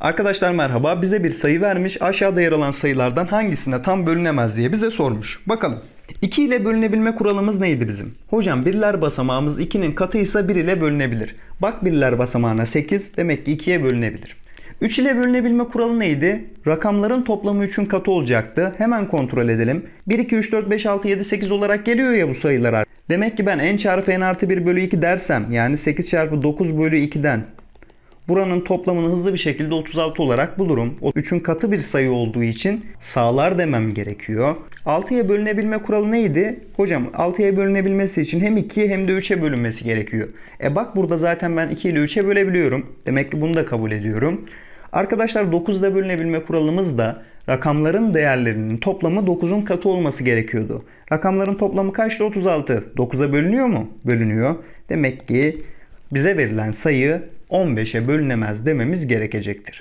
Arkadaşlar merhaba. Bize bir sayı vermiş. Aşağıda yer alan sayılardan hangisine tam bölünemez diye bize sormuş. Bakalım. 2 ile bölünebilme kuralımız neydi bizim? Hocam birler basamağımız 2'nin katıysa 1 ile bölünebilir. Bak birler basamağına 8 demek ki 2'ye bölünebilir. 3 ile bölünebilme kuralı neydi? Rakamların toplamı 3'ün katı olacaktı. Hemen kontrol edelim. 1, 2, 3, 4, 5, 6, 7, 8 olarak geliyor ya bu sayılar. Demek ki ben n çarpı n artı 1 bölü 2 dersem yani 8 çarpı 9 bölü 2'den Buranın toplamını hızlı bir şekilde 36 olarak bulurum. O 3'ün katı bir sayı olduğu için sağlar demem gerekiyor. 6'ya bölünebilme kuralı neydi? Hocam 6'ya bölünebilmesi için hem 2'ye hem de 3'e bölünmesi gerekiyor. E bak burada zaten ben 2 ile 3'e bölebiliyorum. Demek ki bunu da kabul ediyorum. Arkadaşlar 9'da bölünebilme kuralımız da rakamların değerlerinin toplamı 9'un katı olması gerekiyordu. Rakamların toplamı kaçtı? 36. 9'a bölünüyor mu? Bölünüyor. Demek ki bize verilen sayı 15'e bölünemez dememiz gerekecektir.